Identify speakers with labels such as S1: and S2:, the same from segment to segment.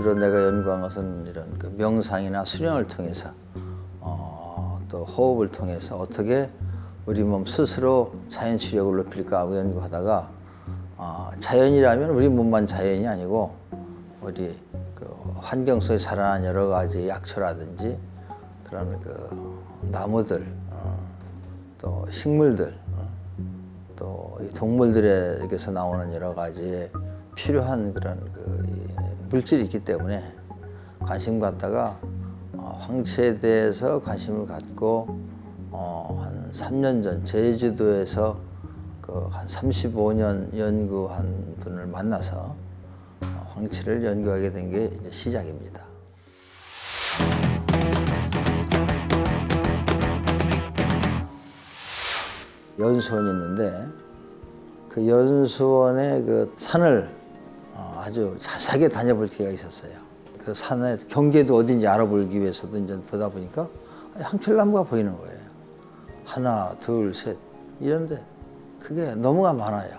S1: 주로 내가 연구한 것은 이런 그 명상이나 수련을 통해서 어, 또 호흡을 통해서 어떻게 우리 몸 스스로 자연 치력을 높일까 하고 연구하다가 어, 자연이라면 우리 몸만 자연이 아니고 우리 그 환경 속에 자라난 여러 가지 약초라든지 그런 그 나무들 어, 또 식물들 어, 또이 동물들에게서 나오는 여러 가지의 필요한 그런 그이 물질이 있기 때문에 관심 갖다가 어, 황치에 대해서 관심을 갖고 어, 한 3년 전 제주도에서 그 한 35년 연구한 분을 만나서 어, 황치를 연구하게 된 게 시작입니다. 연수원이 있는데 그 연수원의 그 산을 어, 아주 자세하게 다녀볼 기회가 있었어요. 그 산의 경계도 어딘지 알아보기 위해서도 이제 보다 보니까 향철나무가 보이는 거예요. 하나, 둘, 셋 이런데 그게 너무가 많아요.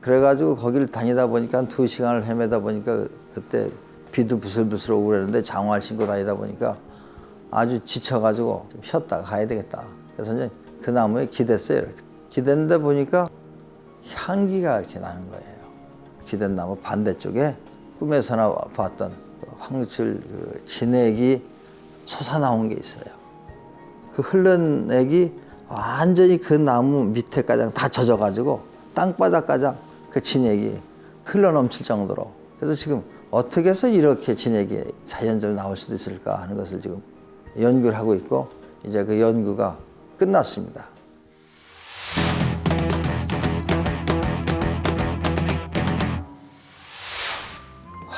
S1: 그래가지고 거기를 다니다 보니까 한 두 시간을 헤매다 보니까 그때 비도 부슬부슬 오고 그랬는데 장화를 신고 다니다 보니까 아주 지쳐가지고 좀 쉬었다가 가야 되겠다. 그래서 이제 그 나무에 기댔어요. 이렇게. 기댔는데 보니까 향기가 이렇게 나는 거예요. 기댄 나무 반대쪽에 꿈에서나 봤던 그 황칠 그 진액이 솟아나온 게 있어요. 그 흐른 액이 완전히 그 나무 밑에까지 다 젖어가지고 땅바닥까지 그 진액이 흘러 넘칠 정도로 그래서 지금 어떻게 해서 이렇게 진액이 자연적으로 나올 수도 있을까 하는 것을 지금 연구를 하고 있고 이제 그 연구가 끝났습니다.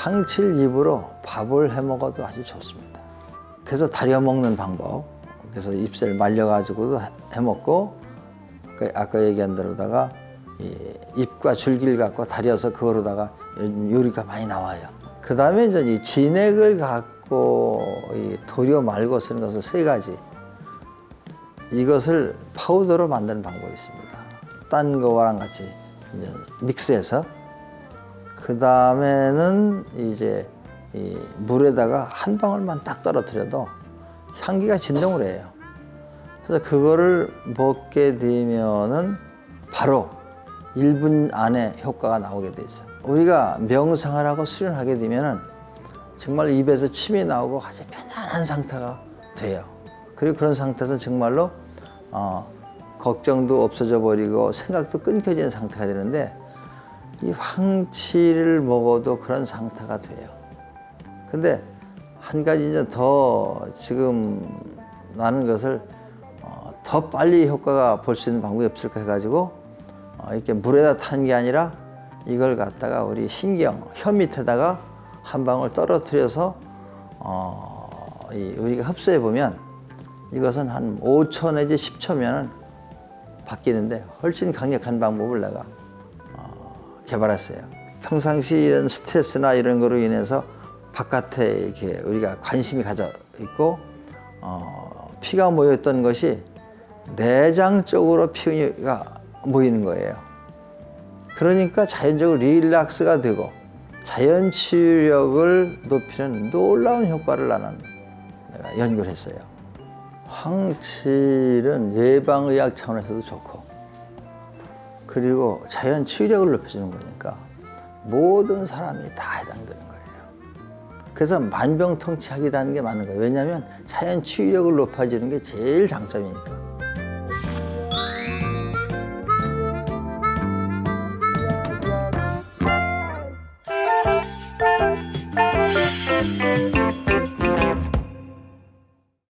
S1: 황칠 잎으로 밥을 해 먹어도 아주 좋습니다. 그래서 다려 먹는 방법. 그래서 잎을 말려 가지고도 해 먹고 아까, 아까 얘기한 대로다가 이 잎과 줄기를 갖고 다려서 그거로다가 요리가 많이 나와요. 그 다음에 이제 이 진액을 갖고 이 도려 말고 쓰는 것은 세 가지. 이것을 파우더로 만드는 방법이 있습니다. 딴 거랑 같이 이제 믹스해서 그 다음에는 이제 이 물에다가 한 방울만 딱 떨어뜨려도 향기가 진동을 해요. 그래서 그거를 먹게 되면은 바로 1분 안에 효과가 나오게 돼 있어요. 우리가 명상을 하고 수련하게 되면은 정말 입에서 침이 나오고 아주 편안한 상태가 돼요. 그리고 그런 상태에서 정말로 어, 걱정도 없어져 버리고 생각도 끊겨지는 상태가 되는데 이 황치를 먹어도 그런 상태가 돼요. 근데 한 가지 이제 더 지금 나는 것을 어, 더 빨리 효과가 볼 수 있는 방법이 없을까 해가지고 어, 이렇게 물에다 탄 게 아니라 이걸 갖다가 우리 신경 혀 밑에다가 한 방울 떨어뜨려서 어, 이 우리가 흡수해 보면 이것은 한 5초 내지 10초면은 바뀌는데 훨씬 강력한 방법을 내가 개발했어요. 평상시 이런 스트레스나 이런 거로 인해서 바깥에 이렇게 우리가 관심이 가져 있고 어, 피가 모였던 것이 내장 쪽으로 피가 모이는 거예요. 그러니까 자연적으로 릴락스가 되고 자연 치유력을 높이는 놀라운 효과를 나는 내가 연구를 했어요. 황칠은 예방의학 차원에서도 좋고 그리고 자연 치유력을 높여주는 거니까 모든 사람이 다 해당되는 거예요. 그래서 만병통치약이라는 게 맞는 거예요. 왜냐하면 자연 치유력을 높여주는 게 제일 장점이니까.